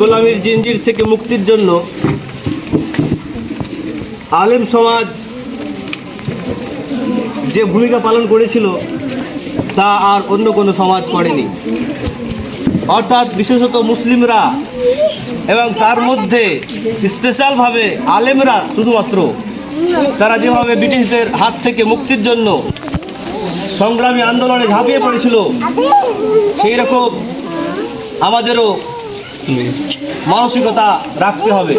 গোলামীর জিঞ্জির থেকে মুক্তির জন্য আলেম সমাজ যে ভূমিকা পালন করেছিল, তা আর অন্য কোনো সমাজ করেনি। অর্থাৎ বিশেষত মুসলিমরা এবং তার মধ্যে স্পেশালভাবে আলেমরা শুধুমাত্র, তারা যেভাবে ব্রিটিশদের হাত থেকে মুক্তির জন্য সংগ্রামী আন্দোলনে ঝাঁপিয়ে পড়েছিল সেই রকম আমাদেরও মানসিকতা রাখতে হবে।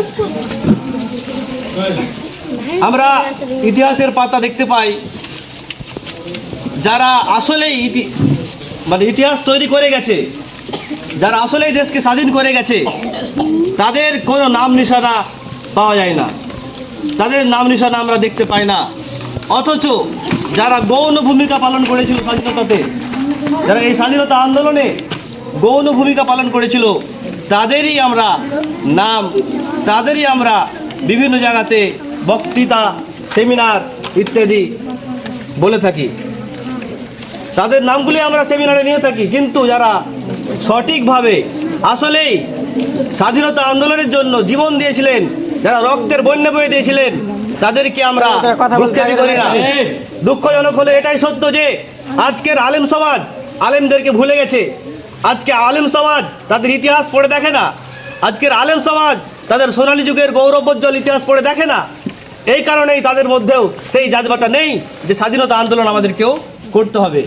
আমরা ইতিহাসের পাতা দেখতে পাই, যারা আসলেই ইতি মানে ইতিহাস তৈরি করে গেছে, যারা আসলেই দেশকে স্বাধীন করে গেছে, তাদের কোনো নাম নিশানা পাওয়া যায় না। তাদের নাম নিশানা আমরা দেখতে পাই না। অথচ যারা গৌণ ভূমিকা পালন করেছিল স্বাধীনতাতে, যারা এই স্বাধীনতা আন্দোলনে গৌণ ভূমিকা পালন করেছিল তাদেরই আমরা নাম তাদেরই আমরা বিভিন্ন জায়গাতে বক্তৃতা সেমিনার ইত্যাদি বলে থাকি। তাদের নামগুলি আমরা সেমিনারে নিয়ে থাকি কিন্তু যারা সঠিকভাবে আসলেই স্বাধীনতা আন্দোলনের জন্য জীবন দিয়েছিলেন যারা রক্তের বন্যা বয়ে দিয়েছিলেন তাদেরকে আমরা করি না। দুঃখজনক হলে এটাই সত্য যে আজকের আলেম সমাজ আলেমদেরকে ভুলে গেছে। আজকে আলেম সমাজ তাদের ইতিহাস পড়ে দেখে না। আজকের আলেম সমাজ তাদের সোনালী যুগের গৌরবোজ্জ্বল ইতিহাস পড়ে দেখে না। এই কারণেই তাদের মধ্যেও সেই জাজবাটা নেই যে স্বাধীনতা আন্দোলন আমাদেরকেও করতে হবে।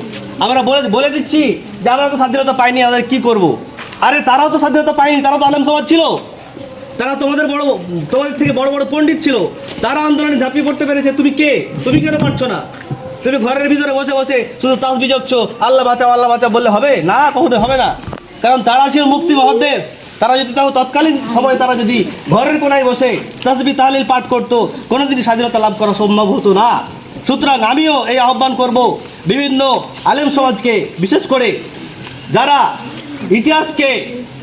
আমরা বলে বলে দিচ্ছি যে আমরা তো স্বাধীনতা পাইনি, আমাদের কি করব। আরে তারাও তো স্বাধীনতা পায়নি, তারা তো আলেম সমাজ ছিল। তারা তোমাদের বড় তোমাদের থেকে বড় বড় পণ্ডিত ছিল। তারা আন্দোলনে ঝাঁপিয়ে পড়তে পেরেছে। তুমি কে? তুমি কেন পারছ না? তুমি ঘরের ভিতরে বসে বসে শুধু তাসবি জপছো, আল্লাহ বাঁচাও আল্লাহ বাঁচাও বললে হবে? না কখনো হবে না। কারণ তারা ছিল মুক্তি মহাদেশ। তারা যদি তাও তৎকালীন সময়ে তারা যদি ঘরের কোনায় বসে তাসবি, তাহলিল পাঠ করতো, কোনোদিনই স্বাধীনতা লাভ করা সম্ভব হতো না। সুতরাং আমিও এই আহ্বান করব বিভিন্ন আলেম সমাজকে, বিশেষ করে যারা ইতিহাসকে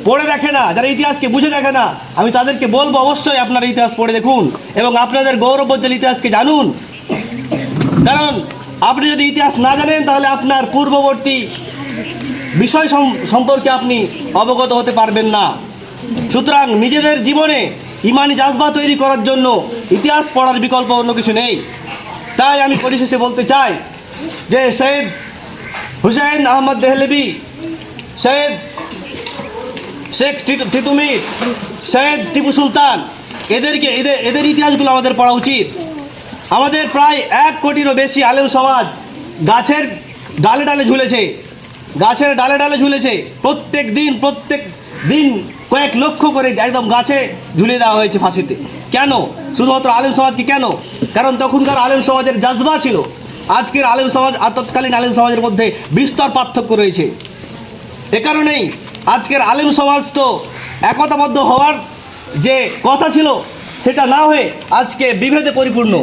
পড়ে দেখে না, যারা ইতিহাসকে বুঝে দেখে না, আমি তাদেরকে বলব অবশ্যই আপনারা ইতিহাস পড়ে দেখুন এবং আপনাদের গৌরবোজ্জ্বল ইতিহাসকে জানুন। কারণ আপনি যদি ইতিহাস না জানেন, তাহলে আপনার পূর্ববর্তী বিষয় সম্পর্কে আপনি অবগত হতে পারবেন না। সুতরাং নিজেদের জীবনে ইমানি জাজবা তৈরি করার জন্য ইতিহাস পড়ার বিকল্প অন্য কিছু নেই। তাই আমি পরিশেষে বলতে চাই যে সৈয়দ হুসেন আহমদ দেহলেবি সৈয়দ শেখ তিতুমির সৈয়দ টিপু সুলতান, এদেরকে এদের এদের ইতিহাসগুলো আমাদের পড়া উচিত। আমাদের প্রায় এক কোটিরও বেশি আলেম সমাজ গাছের ডালে ডালে ঝুলেছে। গাছের ডালে ডালে ঝুলেছে। প্রত্যেক দিন প্রত্যেক দিন কয়েক লক্ষ করে একদম গাছে ঝুলিয়ে দেওয়া হয়েছে ফাঁসিতে। কেন? শুধুমাত্র আলেম সমাজকে কেন? কারণ তখনকার আলেম সমাজের জাজবা ছিল। আজকের আলেম সমাজ, আর তৎকালীন আলেম সমাজের মধ্যে বিস্তর পার্থক্য রয়েছে। এ কারণেই আজকের আলেম সমাজ তো একতাবদ্ধ হওয়ার যে কথা ছিল সেটা না হয়ে আজকে বিভেদে পরিপূর্ণ।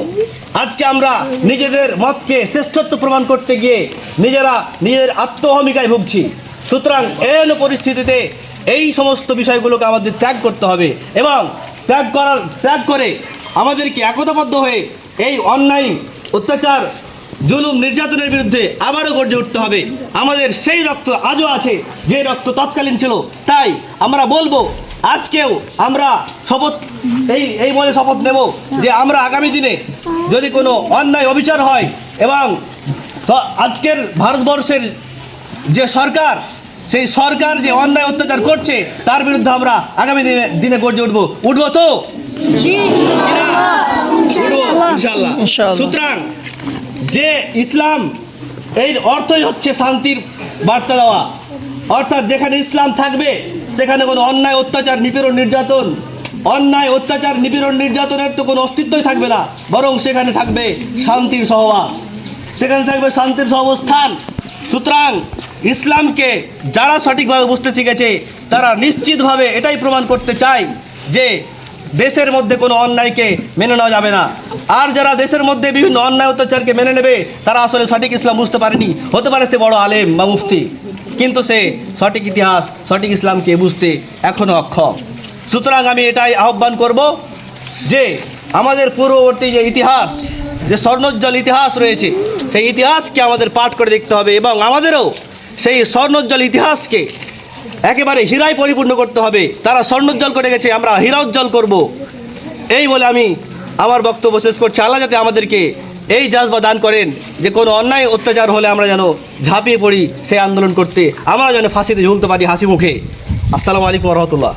আজকে আমরা নিজেদের মতকে শ্রেষ্ঠত্ব প্রমাণ করতে গিয়ে নিজেরা নিজের আত্মহমিকায় ভুগছি। সুতরাং এন পরিস্থিতিতে এই সমস্ত বিষয়গুলোকে আমাদের ত্যাগ করতে হবে এবং ত্যাগ করার, ত্যাগ করে আমাদেরকে একতাবদ্ধ হয়ে এই অন্যায়, অত্যাচার, জুলুম, নির্যাতনের বিরুদ্ধে আবারও গর্জে উঠতে হবে। আমাদের সেই রক্ত আজও আছে, যে রক্ত তৎকালীন ছিল। তাই আমরা বলব আজকেও আমরা শপথ এই এই বলে শপথ নেব যে আমরা আগামী দিনে যদি কোনো অন্যায় অবিচার হয় এবং আজকের ভারতবর্ষের যে সরকার সেই সরকার যে অন্যায় অত্যাচার করছে তার বিরুদ্ধে আমরা আগামী দিনে দিনে গর্জে উঠবো। উঠবো তো? ইনশাল্লাহ সুতরাং যে ইসলাম এর অর্থই হচ্ছে শান্তির বার্তা দেওয়া। অর্থাৎ যেখানে ইসলাম থাকবে সেখানে কোনো অন্যায়, অত্যাচার, নিপীড়ন, নির্যাতন, অন্যায়, অত্যাচার, নিপীড়ন, নির্যাতনের তো কোনো অস্তিত্বই থাকবে না। বরং সেখানে থাকবে শান্তির সহবাস। সেখানে থাকবে শান্তির সহবস্থান। সুতরাং ইসলামকে যারা সঠিকভাবে বুঝতে শিখেছে, তারা নিশ্চিতভাবে এটাই প্রমাণ করতে চায় যে দেশের মধ্যে কোনো অন্যায়কে মেনে নেওয়া যাবে না। আর যারা দেশের মধ্যে বিভিন্ন অন্যায়, অত্যাচারকে মেনে নেবে, তারা আসলে সঠিক ইসলাম বুঝতে পারেনি। হতে পারে সে বড় আলেম বা মুফতি। কিন্তু সে সঠিক ইতিহাস, সঠিক ইসলামকে বুঝতে এখনও অক্ষম। সুতরাং আমি এটাই আহ্বান করব যে আমাদের পূর্ববর্তী যে ইতিহাস, যে স্বর্ণোজ্জ্বল ইতিহাস রয়েছে, সেই ইতিহাসকে আমাদের পাঠ করে দেখতে হবে এবং আমাদেরও সেই স্বর্ণোজ্জ্বল ইতিহাসকে একেবারে হীরায় পরিপূর্ণ করতে হবে। তারা স্বর্ণোজ্জ্বল করে গেছে, আমরা হীরা উজ্জ্বল করব। এই বলে আমি আমার বক্তব্য শেষ করছি। আল্লাহ যাতে আমাদেরকে এই জাজবা দান করেন যে কোনো অন্যায় অত্যাচার হলে আমরা যেন ঝাঁপিয়ে পড়ি সেই আন্দোলন করতে। আমরা যেন ফাঁসিতে ঝুলতে পারি হাসি মুখে। আসসালামু আলাইকুম রহমতুল্লাহ।